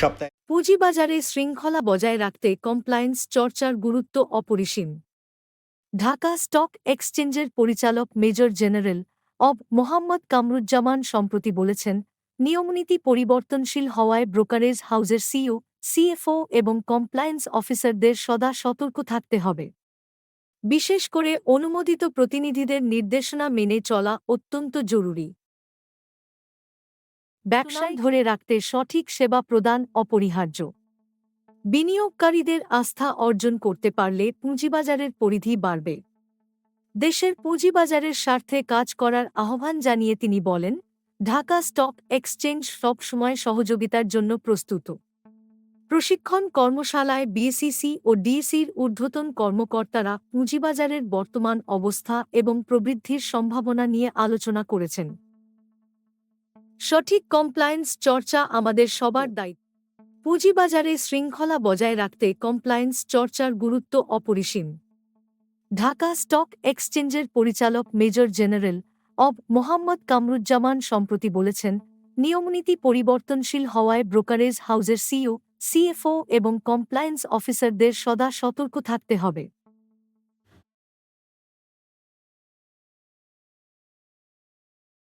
সপ্তাহে। পুঁজিবাজারে শৃঙ্খলা বজায় রাখতে কমপ্লায়েন্স চর্চার গুরুত্ব অপরিসীম। ঢাকা স্টক এক্সচেঞ্জের পরিচালক মেজর জেনারেল অব মোহাম্মদ কামরুজ্জামান সম্প্রতি বলেছেন, নিয়মনীতি পরিবর্তনশীল হওয়ায় ব্রোকারেজ হাউজের সিও সিএফও এবং কমপ্লায়েন্স অফিসারদের সদা সতর্ক থাকতে হবে। বিশেষ করে অনুমোদিত প্রতিনিধিদের নির্দেশনা মেনে চলা অত্যন্ত জরুরি। ব্যবসায় ধরে রাখতে সঠিক সেবা প্রদান অপরিহার্য। বিনিয়োগকারীদের আস্থা অর্জন করতে পারলে পুঁজিবাজারের পরিধি বাড়বে। দেশের পুঁজিবাজারের স্বার্থে কাজ করার আহ্বান জানিয়ে তিনি বলেন, ঢাকা স্টক এক্সচেঞ্জ সবসময় সহযোগিতার জন্য প্রস্তুত। প্রশিক্ষণ কর্মশালায় বিএসিসি ও ডিএসির ঊর্ধ্বতন কর্মকর্তারা পুঁজিবাজারের বর্তমান অবস্থা এবং প্রবৃদ্ধির সম্ভাবনা নিয়ে আলোচনা করেছেন। সঠিক কমপ্লায়েন্স চর্চা আমাদের সবার দায়িত্ব। পুঁজিবাজারে শৃঙ্খলা বজায় রাখতে কমপ্লায়েন্স চর্চার গুরুত্ব অপরিসীম। ঢাকা স্টক এক্সচেঞ্জের পরিচালক মেজর জেনারেল অব মোহাম্মদ কামরুজ্জামান সম্প্রতি বলেছেন, নিয়মনীতি পরিবর্তনশীল হওয়ায় ব্রোকারেজ হাউজের সিইও সিএফও এবং কমপ্লায়েন্স অফিসারদের সদা সতর্ক থাকতে হবে।